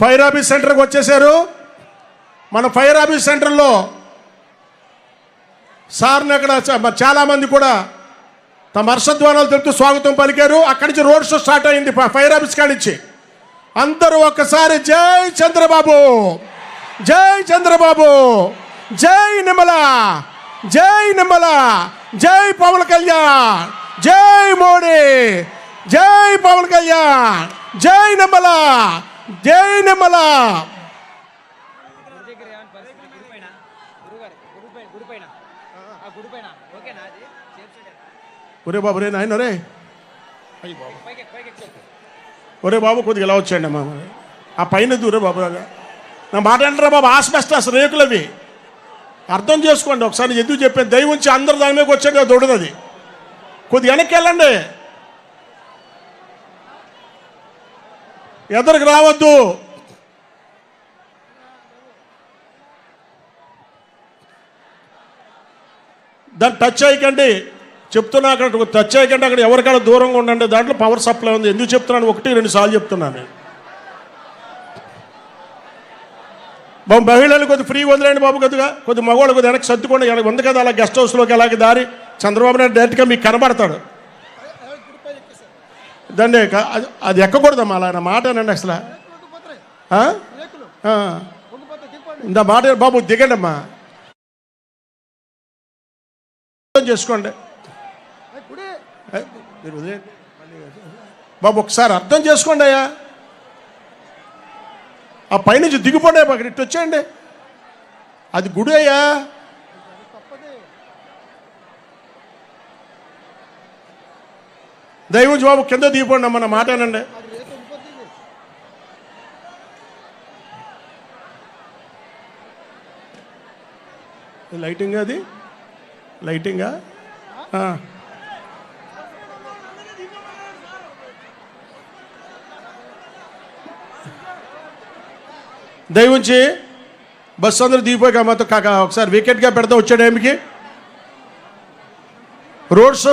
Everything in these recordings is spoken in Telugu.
ఫైర్ ఆఫీస్ సెంటర్కి వచ్చేసారు. మన ఫైర్ ఆఫీస్ సెంటర్లో సార్ని అక్కడ చాలామంది కూడా తమ హర్షధ్వానాలు తెలుపుతూ స్వాగతం పలికారు. అక్కడి నుంచి రోడ్ షో స్టార్ట్ అయింది ఫైర్ ఆఫీస్ కాడించి నుంచి. అందరూ ఒక్కసారి జై చంద్రబాబు! జై చంద్రబాబు! జై నిమ్మల! జై నిమ్మల! జై పవన్ కళ్యాణ్! జై మోడీ! జై పవన్ కళ్యాణ్! జై నిమ్మల! జై నిమ్మల. ఒరే బాబు రే నాయన రే ఒరే బాబు కొద్దిగా ఎలా వచ్చాయండి అమ్మా. మరి. ఆ పైన దూరే బాబు నా మాట అంటారా బాబు? ఆస్బెస్టాస్ రేకులవి అర్థం చేసుకోండి. ఒకసారి ఎందుకు చెప్పాను? దయవుంచి ఉంచి అందరు దాని మీద వచ్చాడు దొడదది కొద్దిగా వెనక్కి వెళ్ళండి. ఎదరికి రావద్దు. దాన్ని టచ్ చేయకండి. చెప్తున్నా అక్కడ టచ్ చేయకండి. అక్కడ ఎవరికైనా దూరంగా ఉండండి. దాంట్లో పవర్ సప్లై ఉంది. ఎందుకు చెప్తున్నాను? ఒకటి రెండు సార్లు చెప్తున్నాను బాబు మహిళలు కొద్ది ఫ్రీ వదిలేండి బాబు కొద్దిగా. కొద్ది మగవాళ్ళు కొద్ది వెనక్కి సర్దుకోండి. ఉంది కదా? అలా గెస్ట్ హౌస్లోకి అలాగే దారి? చంద్రబాబు నాయుడు డైరెక్ట్గా మీకు కనబడతాడు. దాన్ని అది- అది ఎక్కకూడదమ్మా అలా నా మాట అనండి అసలు. ఇంత మాట బాబు దిగండి అమ్మా. అర్థం చేసుకోండి. మీరు బాబు ఒకసారి అర్థం చేసుకోండి అయ్యా. ఆ పైనుంచి దిగిపోండి అక్కడ ఇటు వచ్చేయండి. అది గుడి అయ్యా. దైవం బాబు కింద దిగిపోండి అమ్మ మాటనండి లైటింగ్ అది? లైటింగా? దయవుంచి బస్సు అందరూ దిగిపోయి మాతో కాక ఒకసారి వికెట్గా పెడతా వచ్చే టైంకి. రోడ్ షో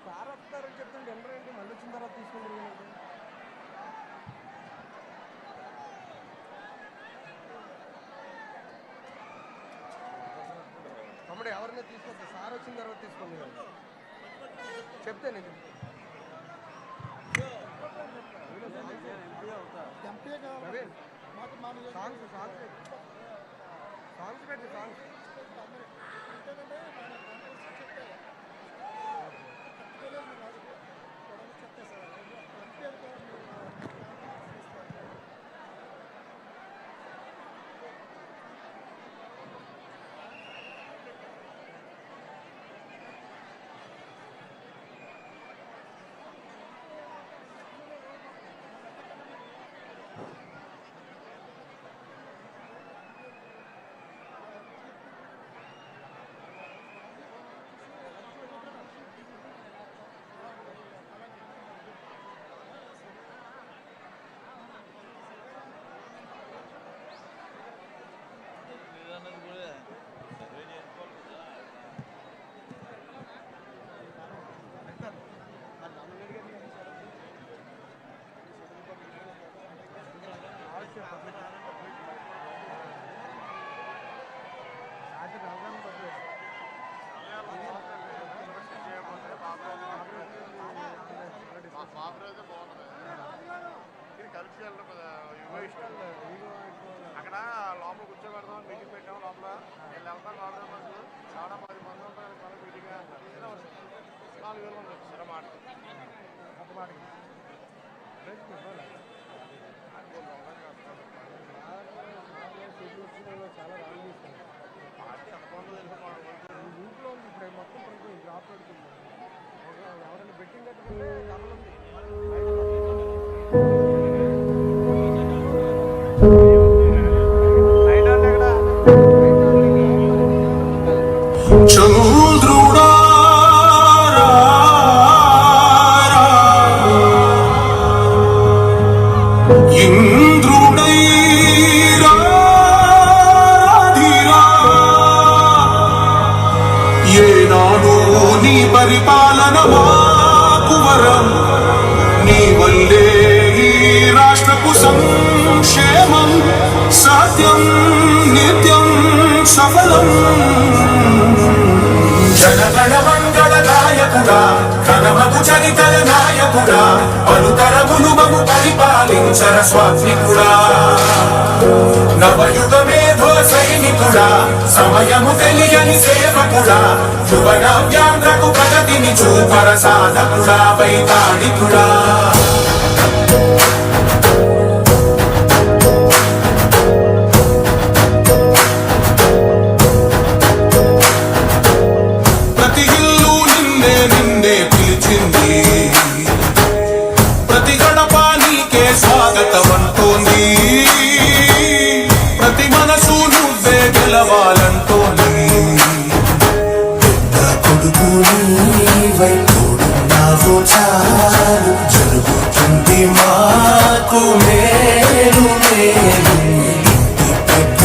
ఏం కార్ వస్తారని చెప్తుంటే ఏంటి? మళ్ళీ వచ్చిన తర్వాత తీసుకుంటారు తమ్ముడు ఎవరిని తీసుకొస్తా? సార్ వచ్చిన తర్వాత తీసుకోండి చెప్తే నేను సాంగ్స్ సాంగ్స్ సాంగ్స్ పెట్టి సాంగ్స్. పెట్టి సాంగ్స్ అక్కడ లోపల కూర్చోబెడదాం మీటింగ్ పెట్టాం లోపల వీళ్ళు వెళ్తాం లోపల మనుషులు చాలా పది మంది ఉంటారు మన మీటింగ్ నాలుగు వేలు మంది వచ్చారు మాట ఒక మాట అమరం. నీ వల్లే ఈ రాష్ట్రపు సంక్షేమం సత్యం నిత్యం సఫలం. జనగణ మంగళ నాయకుడా కనమకు చరితల నాయకుడా పరిపాలించర నవయుగమే సేవకుడా సమయము తెలియని సేవకుడా యువన వ్యాధకు ప్రగతిని చూపర సాధకుడా వైతాడికుడా మాకు చాలు జరుగుతుంది మాకు మేలు మేలు. పెద్ద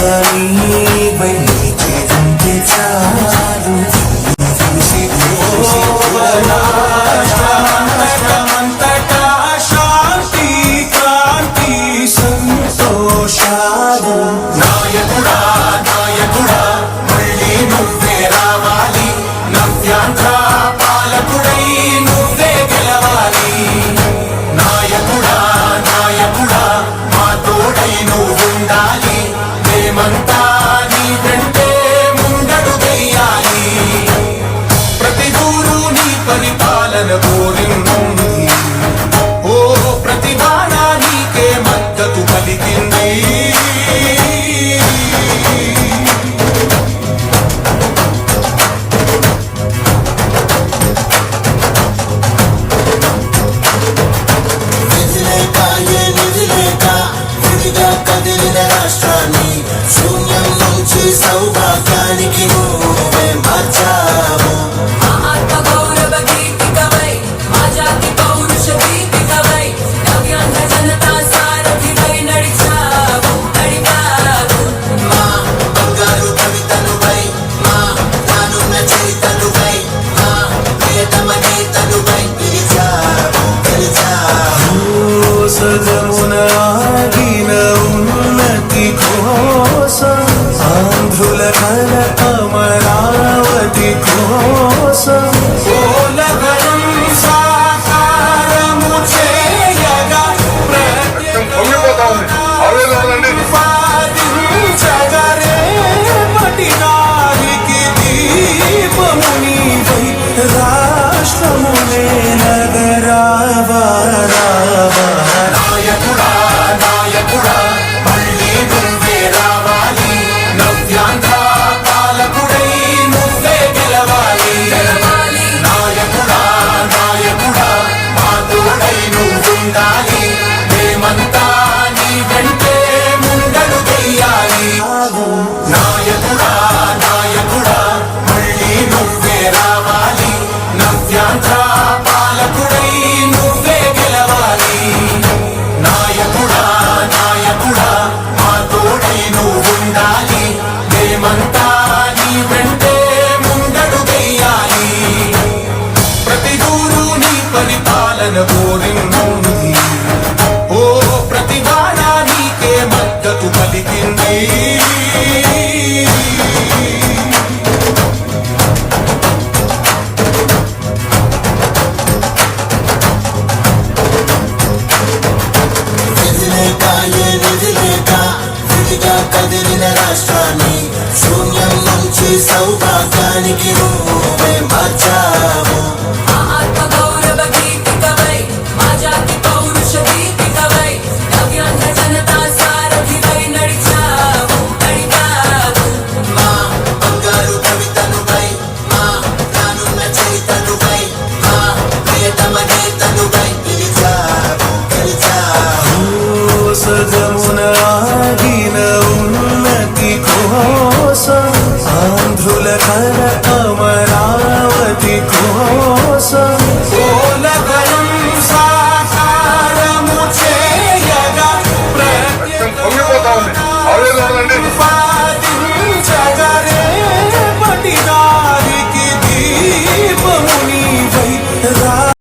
అమరావతి కోసం ஹர